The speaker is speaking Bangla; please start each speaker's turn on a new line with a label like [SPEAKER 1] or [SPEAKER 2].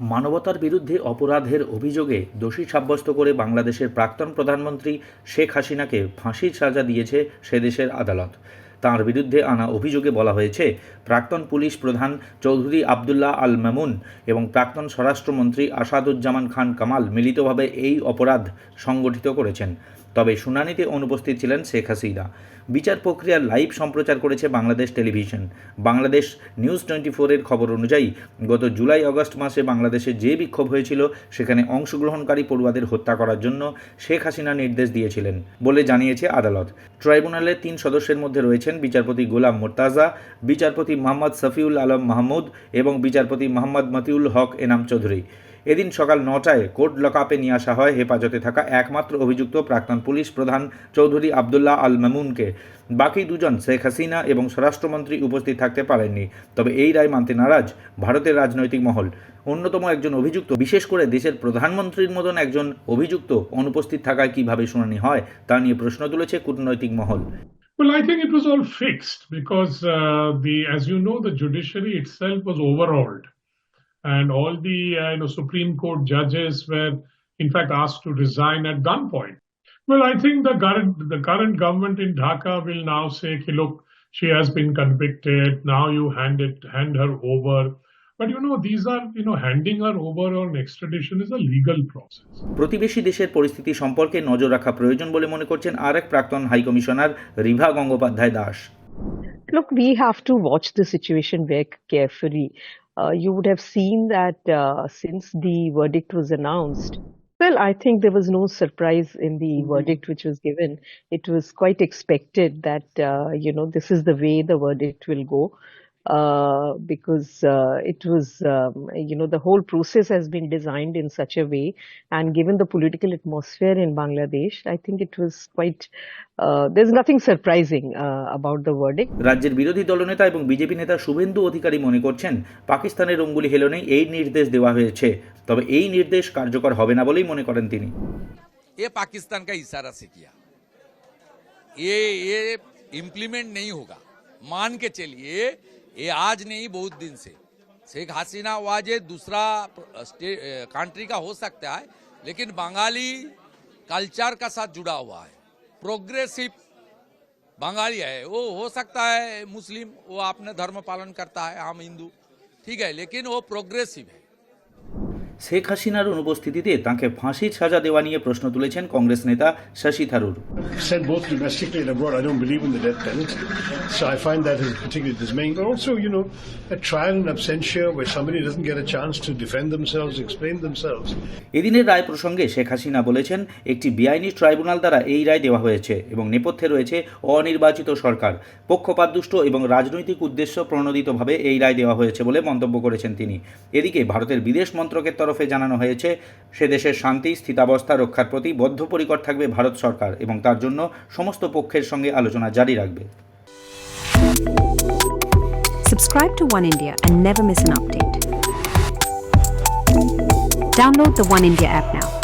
[SPEAKER 1] মানবতার বিরুদ্ধে অপরাধের অভিযোগে দোষী সাব্যস্ত করে বাংলাদেশের প্রাক্তন প্রধানমন্ত্রী শেখ হাসিনাকে ফাঁসির সাজা দিয়েছে সে দেশের আদালত। তাঁর বিরুদ্ধে আনা অভিযোগে বলা হয়েছে, প্রাক্তন পুলিশ প্রধান চৌধুরী আবদুল্লাহ আল মামুন এবং প্রাক্তন স্বরাষ্ট্রমন্ত্রী আসাদুজ্জামান খান কামাল মিলিতভাবে এই অপরাধ সংগঠিত করেছেন। তবে শুনানিতে অনুপস্থিত ছিলেন শেখ হাসিনা। বিচার প্রক্রিয়ার লাইভ সম্প্রচার করেছে Bangladesh television. Bangladesh news twenty ফোরের খবর অনুযায়ী, গত জুলাই অগস্ট মাসে বাংলাদেশে যে বিক্ষোভ হয়েছিল, সেখানে অংশগ্রহণকারী পড়ুয়াদের হত্যা করার জন্য শেখ হাসিনা নির্দেশ দিয়েছিলেন বলে জানিয়েছে আদালত। ট্রাইব্যুনালের তিন সদস্যের মধ্যে রয়েছেন বিচারপতি গোলাম মোর্তাজা, বিচারপতি মোহাম্মদ সফিউল আলম মাহমুদ এবং বিচারপতি মোহাম্মদ মতিউল হক এনাম চৌধুরী। এদিন সকাল নটায় কোর্ট লকআপে নিয়ে আসা হয় হেফাজতে থাকা একমাত্র অভিযুক্ত প্রাক্তন পুলিশ প্রধান চৌধুরী আবদুল্লাহ আল মামুনকে। বাকি দুজন শেখ হাসিনা এবং স্বরাষ্ট্রমন্ত্রী উপস্থিত থাকতে পারেননি। তবে এই রায় মানতে নারাজ ভারতের রাজনৈতিক মহল। অন্যতম একজন অভিযুক্ত বিশেষ করে দেশের প্রধানমন্ত্রীর মতন একজন অভিযুক্ত অনুপস্থিত থাকায় কীভাবে শুনানি হয় তা নিয়ে প্রশ্ন তুলেছে কূটনৈতিক মহল।
[SPEAKER 2] Well, I think it was all fixed because uh, the, as you know, the judiciary itself was overhauled, and all the uh, you know Supreme Court judges were, in fact, asked to resign at gunpoint. Well, I think the current the current government in Dhaka will now say, "Okay, look, she has been convicted. Now you hand it hand her over." But you know, these are you know handing her over on extradition is a legal process.
[SPEAKER 1] প্রতিবেশী দেশের পরিস্থিতি সম্পর্কে নজর রাখা প্রয়োজন বলে মনে করছেন আর এক প্রাক্তন high commissioner Riva Gangopadhyay Das
[SPEAKER 3] Look, we have to watch the situation very carefully. Uh, you would have seen that uh, since the verdict was announced, well, I think there was no surprise in the verdict which was given. It was quite expected that, uh, you know, this is the way the verdict will go. Uh, because uh, it was, um, you know, the whole process has been designed in such a way, and given the political atmosphere in Bangladesh, I think it was quite. Uh, there's nothing surprising uh, about the verdict.
[SPEAKER 1] রাজ্যের বিরোধী দলনেতা এবং বিজেপি নেতা শুভেন্দু অধিকারী মনে করছেন পাকিস্তানের অঙ্গুলি হেলনেই এই নির্দেশ দেওয়া হয়েছে তবে এই নির্দেশ কার্যকর হবে না বলেই মনে করেন তিনি
[SPEAKER 4] ये पाकिस्तान का इशारा से किया ये ये इम्प्लीमेंट नहीं होगा मान के चलिए ये आज नहीं, बहुत दिन से। शेख हसीना वाजे दूसरा कंट्री का हो सकता है, लेकिन बंगाली कल्चर का साथ जुड़ा हुआ है। प्रोग्रेसिव बंगाली है। वो हो सकता है मुस्लिम, वो अपने धर्म पालन करता है हम हिंदू। ठीक है, लेकिन वो प्रोग्रेसिव है।
[SPEAKER 1] শেখ হাসিনার অনুপস্থিতিতে তাঁকে ফাঁসির সাজা দেওয়া নিয়ে প্রশ্ন তুলেছেন কংগ্রেস নেতা শশী থারুর। এদিনের রায় প্রসঙ্গে শেখ হাসিনা বলেছেন একটি বিআইনি ট্রাইব্যুনাল দ্বারা এই রায় দেওয়া হয়েছে এবং নেপথ্যে রয়েছে অনির্বাচিত সরকার। পক্ষপাতদুষ্ট এবং রাজনৈতিক উদ্দেশ্য প্রণোদিতভাবে এই রায় দেওয়া হয়েছে বলে মন্তব্য করেছেন তিনি। এদিকে ভারতের বিদেশ মন্ত্রকের তরফে জানানো হয়েছে, সে দেশের শান্তি, স্থিতাবস্থা রক্ষার প্রতি বদ্ধপরিকর থাকবে ভারত সরকার এবং তার জন্য সমস্ত পক্ষের সঙ্গে আলোচনা জারি রাখবে
[SPEAKER 5] Subscribe to One India and never miss an update. Download the One India app now.